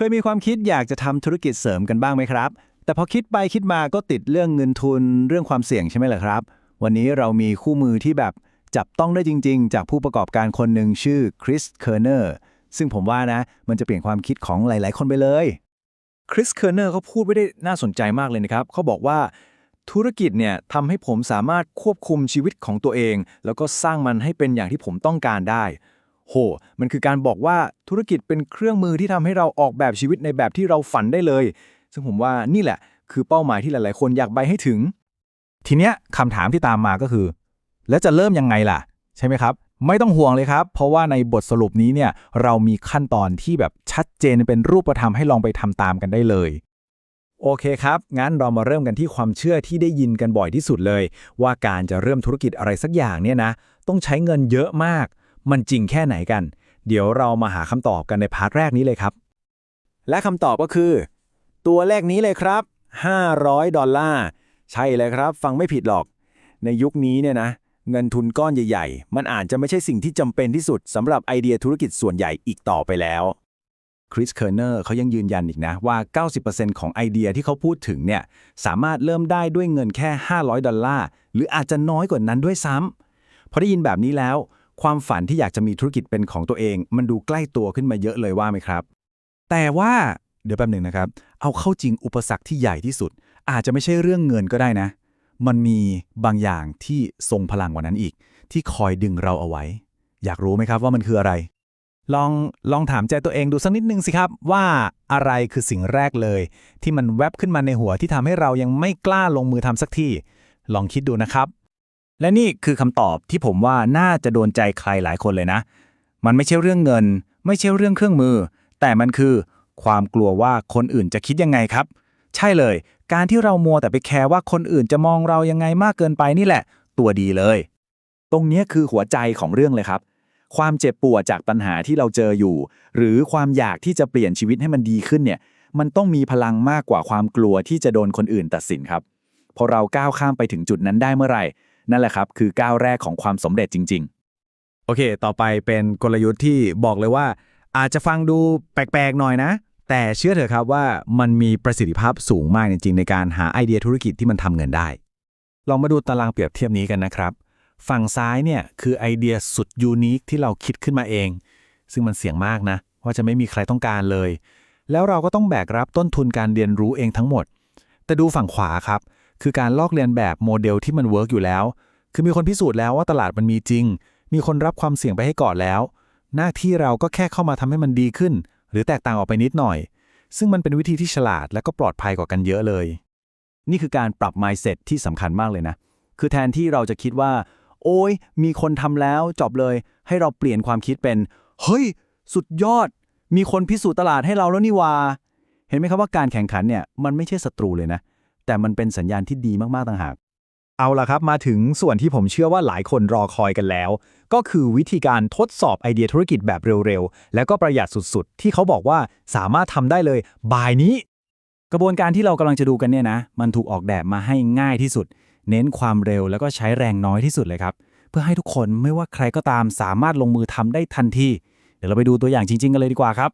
เคยมีความคิดอยากจะทำธุรกิจเสริมกันบ้างไหมครับ แต่พอคิดไปคิดมาก็ติดเรื่องเงินทุนเรื่องความเสี่ยงใช่ไหมล่ะครับ วันนี้เรามีคู่มือที่แบบจับต้องได้จริง ๆ จากผู้ประกอบการคนหนึ่งชื่อคริสเคอร์เนอร์ซึ่งผมว่านะ มันจะเปลี่ยนความคิดของหลาย ๆ คนไปเลยคริสเคอร์เนอร์เขาพูดไว้ได้น่าสนใจมากเลยนะครับเขาบอกว่าธุรกิจเนี่ยทำให้ผมสามารถควบคุมชีวิตของตัวเอง แล้วก็สร้างมันให้เป็นอย่างที่ผมต้องการได้ โห มันคือการบอกว่าธุรกิจเป็นเครื่องมือที่ทำให้เราออกแบบชีวิตในแบบที่เราฝันได้เลย ซึ่งผมว่านี่แหละ คือเป้าหมายที่หลาย ๆ คนอยากไปให้ถึง ทีเนี้ยคำถามที่ตามมาก็คือ แล้วจะเริ่มยังไงล่ะ ใช่ไหมครับ ไม่ต้องห่วงเลยครับ เพราะว่าในบทสรุปนี้เนี่ยเรามีขั้นตอนที่แบบชัดเจนเป็นรูปธรรมให้ลองไปทำตามกันได้เลยโอเคครับ งั้นเรามาเริ่มกันที่ความเชื่อที่ได้ยินกันบ่อยที่สุดเลย ว่าการจะเริ่มธุรกิจอะไรสักอย่างเนี่ยนะ ต้องใช้เงินเยอะมาก มันจริงแค่ไหนกัน เดี๋ยวเรามาหาคำตอบกันในพาร์ทแรกนี้เลยครับ และคำตอบก็คือ ตัวเลขนี้เลยครับ 500 ดอลลาร์ใช่เลยครับ ฟังไม่ผิดหรอก ในยุคนี้เนี่ยนะ เงินทุนก้อนใหญ่ ๆ มันอาจจะไม่ใช่สิ่งที่จำเป็นที่สุดสำหรับไอเดียธุรกิจส่วนใหญ่อีกต่อไปแล้วคริสเคอร์เนอร์เขายังยืนยันอีกนะ ว่า 90%ของไอเดียที่เขาพูดถึงเนี่ย สามารถเริ่มได้ด้วยเงินแค่ 500 ดอลลาร์ หรืออาจจะน้อยกว่านั้นด้วยซ้ำพอได้ยินแบบนี้แล้ว ความฝันที่อยากจะมีธุรกิจเป็นของตัวเอง มันดูใกล้ตัวขึ้นมาเยอะเลยว่าไหมครับ แต่ว่าเดี๋ยวแป๊บหนึ่งนะครับ เอาเข้าจริงอุปสรรคที่ใหญ่ที่สุด อาจจะไม่ใช่เรื่องเงินก็ได้นะ มันมีบางอย่างที่ทรงพลังกว่านั้นอีก ที่คอยดึงเราเอาไว้ อยากรู้ไหมครับว่ามันคืออะไร ลองลองถามใจตัวเองดูสักนิดนึงสิครับ ว่าอะไรคือสิ่งแรกเลย ที่มันแวบขึ้นมาในหัวที่ทำให้เรายังไม่กล้าลงมือทำสักทีลองคิดดูนะครับ และนี่คือคำตอบที่ผมว่าน่าจะโดนใจใครหลายคนเลยนะ มันไม่ใช่เรื่องเงิน ไม่ใช่เรื่องเครื่องมือ แต่มันคือความกลัวว่าคนอื่นจะคิดยังไงครับ ใช่เลย การที่เรามัวแต่ไปแคร์ว่าคนอื่นจะมองเรายังไงมากเกินไปนี่แหละ ตัวดีเลย ตรงนี้คือหัวใจของเรื่องเลยครับ ความเจ็บปวดจากปัญหาที่เราเจออยู่ หรือความอยากที่จะเปลี่ยนชีวิตให้มันดีขึ้นเนี่ย มันต้องมีพลังมากกว่าความกลัวที่จะโดนคนอื่นตัดสินครับ พอเราก้าวข้ามไปถึงจุดนั้นได้เมื่อไหร่ นั่นแหละครับคือก้าวแรกของความสำเร็จจริง ๆ โอเค ต่อไปเป็นกลยุทธ์ที่บอกเลยว่า อาจจะฟังดูแปลกๆหน่อยนะ แต่เชื่อเถอะครับว่ามันมีประสิทธิภาพสูงมากจริงๆในการหาไอเดียธุรกิจที่มันทำเงินได้ ลองมาดูตารางเปรียบเทียบนี้กันนะครับ ฝั่งซ้ายเนี่ยคือไอเดียสุดยูนิคที่เราคิดขึ้นมาเอง ซึ่งมันเสี่ยงมากนะว่าจะไม่มีใครต้องการเลย แล้วเราก็ต้องแบกรับต้นทุนการเรียนรู้เองทั้งหมด แต่ดูฝั่งขวาครับ คือการลอกเลียนแบบโมเดลที่มันเวิร์กอยู่แล้ว คือมีคนพิสูจน์แล้วว่าตลาดมันมีจริง มีคนรับความเสี่ยงไปให้ก่อนแล้ว หน้าที่เราก็แค่เข้ามาทำให้มันดีขึ้น หรือแตกต่างออกไปนิดหน่อย ซึ่งมันเป็นวิธีที่ฉลาดและก็ปลอดภัยกว่ากันเยอะเลย นี่คือการปรับ mindset ที่สำคัญมากเลยนะ คือแทนที่เราจะคิดว่า โอ้ยมีคนทำแล้วจบเลย ให้เราเปลี่ยนความคิดเป็น เฮ้ย สุดยอด มีคนพิสูจน์ตลาดให้เราแล้วนี่วาเห็นไหมครับว่าการแข่งขันเนี่ยมันไม่ใช่ศัตรูเลยนะ แต่มันเป็นสัญญาณที่ดีมากๆต่างหาก เอาละครับมาถึงส่วนที่ผมเชื่อว่าหลายคนรอคอยกันแล้ว ก็คือวิธีการทดสอบไอเดียธุรกิจแบบเร็วๆ แล้วก็ประหยัดสุดๆ ที่เขาบอกว่าสามารถทำได้เลยบ่ายนี้ กระบวนการที่เรากำลังจะดูกันเนี่ยนะ มันถูกออกแบบมาให้ง่ายที่สุด เน้นความเร็วแล้วก็ใช้แรงน้อยที่สุดเลยครับ เพื่อให้ทุกคนไม่ว่าใครก็ตามสามารถลงมือทำได้ทันทีเดี๋ยวเราไปดูตัวอย่างจริง ๆ กันเลยดีกว่าครับ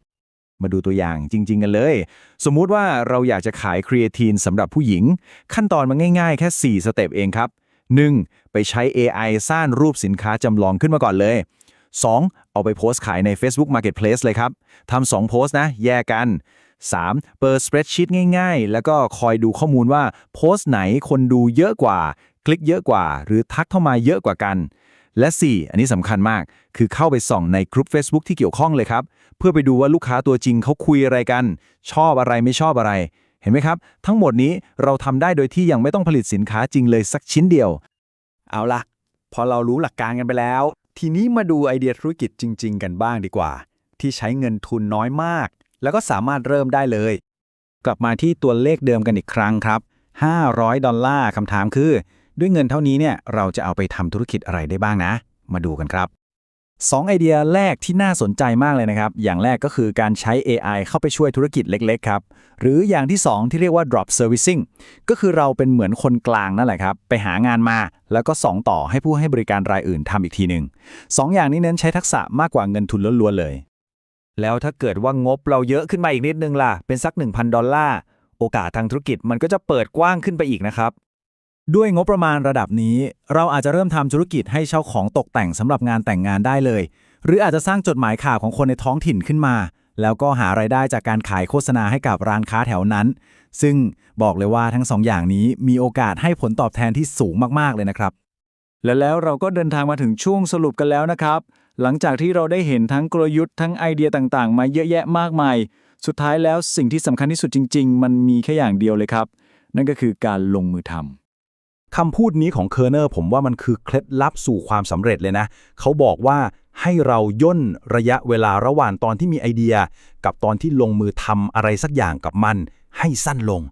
มาดูตัวอย่างจริง ๆ กันเลย สมมุติว่าเราอยากจะขายครีเอทีนสำหรับผู้หญิง ขั้นตอนมันง่าย ๆ แค่ 4 สเต็ปเองครับ 1. ไปใช้ AI สร้างรูปสินค้าจำลองขึ้นมาก่อนเลย 2. เอาไปโพสต์ขายใน Facebook Marketplace เลยครับทำสองโพสต์นะ แยกกัน 3. เปิด spreadsheet ง่ายๆ แล้วก็คอยดูข้อมูลว่าโพสต์ไหนคนดูเยอะกว่า คลิกเยอะกว่า หรือทักเข้ามาเยอะกว่ากัน และ 4 อันนี้สำคัญมาก คือเข้าไปส่องในกลุ่ม Facebook ที่เกี่ยวข้องเลยครับ เพื่อไปดูว่าลูกค้าตัวจริงเขาคุยอะไรกัน ชอบอะไรไม่ชอบอะไร เห็นไหมครับ ทั้งหมดนี้เราทำได้โดยที่ยังไม่ต้องผลิตสินค้าจริงเลยสักชิ้นเดียว เอาล่ะพอเรารู้หลักการกันไปแล้ว ทีนี้มาดูไอเดียธุรกิจจริง ๆ กันบ้างดีกว่า ที่ใช้เงินทุนน้อยมาก แล้วก็สามารถเริ่มได้เลย กลับมาที่ตัวเลขเดิมกันอีกครั้งครับ500 ดอลลาร์คำถามคือ ด้วยเงินเท่านี้เนี่ยเราจะเอาไปทำธุรกิจอะไรได้บ้างนะ มาดูกันครับ2ไอเดียแรกที่น่าสนใจมากเลยนะครับ อย่างแรกก็คือการใช้ AI เข้าไปช่วยธุรกิจเล็กๆครับ หรืออย่างที่ 2 ที่เรียกว่า drop servicing ก็คือเราเป็นเหมือนคนกลางนั่นแหละครับ ไปหางานมา แล้วก็ส่งต่อให้ผู้ให้บริการรายอื่นทำอีกทีหนึ่งสองอย่างนี้เน้นใช้ทักษะมากกว่าเงินทุนล้วนๆเลย แล้วถ้าเกิดว่างบเราเยอะขึ้นมาอีกนิดนึงล่ะ เป็นสัก 1,000 ดอลลาร์ โอกาสทางธุรกิจมันก็จะเปิดกว้างขึ้นไปอีกนะครับ ด้วยงบประมาณระดับนี้ เราอาจจะเริ่มทำธุรกิจให้เช่าของตกแต่งสำหรับงานแต่งงานได้เลย หรืออาจจะสร้างจดหมายข่าวของคนในท้องถิ่นขึ้นมา แล้วก็หารายได้จากการขายโฆษณาให้กับร้านค้าแถวนั้น ซึ่งบอกเลยว่าทั้งสองอย่างนี้มีโอกาสให้ผลตอบแทนที่สูงมากๆเลยนะครับ และแล้วเราก็เดินทางมาถึงช่วงสรุปกันแล้วนะครับ หลังจากที่เราได้เห็นทั้งกลยุทธ์ทั้งไอเดียต่างๆ มาเยอะแยะมากมาย สุดท้ายแล้วสิ่งที่สำคัญที่สุดจริง ๆ มันมีแค่อย่างเดียวเลยครับ นั่นก็คือการลงมือทำ คำพูดนี้ของเคอร์เนอร์ผมว่ามันคือเคล็ดลับสู่ความสำเร็จเลยนะ เขาบอกว่าให้เราย่นระยะเวลาระหว่างตอนที่มีไอเดีย กับตอนที่ลงมือทำอะไรสักอย่างกับมัน ให้สั้นลง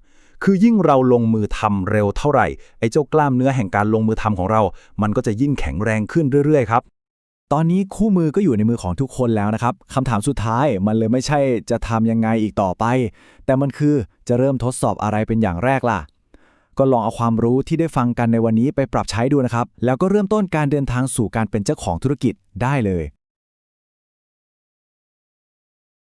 คือยิ่งเราลงมือทำเร็วเท่าไหร่ ไอ้เจ้ากล้ามเนื้อแห่งการลงมือทำของเรา มันก็จะยิ่งแข็งแรงขึ้นเรื่อย ๆ ครับตอนนี้คู่มือก็อยู่ในมือของทุกคนแล้วนะครับคำถามสุดท้ายมันเลยไม่ใช่จะทำยังไงอีกต่อไป แต่มันคือจะเริ่มทดสอบอะไรเป็นอย่างแรกล่ะ ก็ลองเอาความรู้ที่ได้ฟังกันในวันนี้ไปปรับใช้ดูนะครับ แล้วก็เริ่มต้นการเดินทางสู่การเป็นเจ้าของธุรกิจได้เลย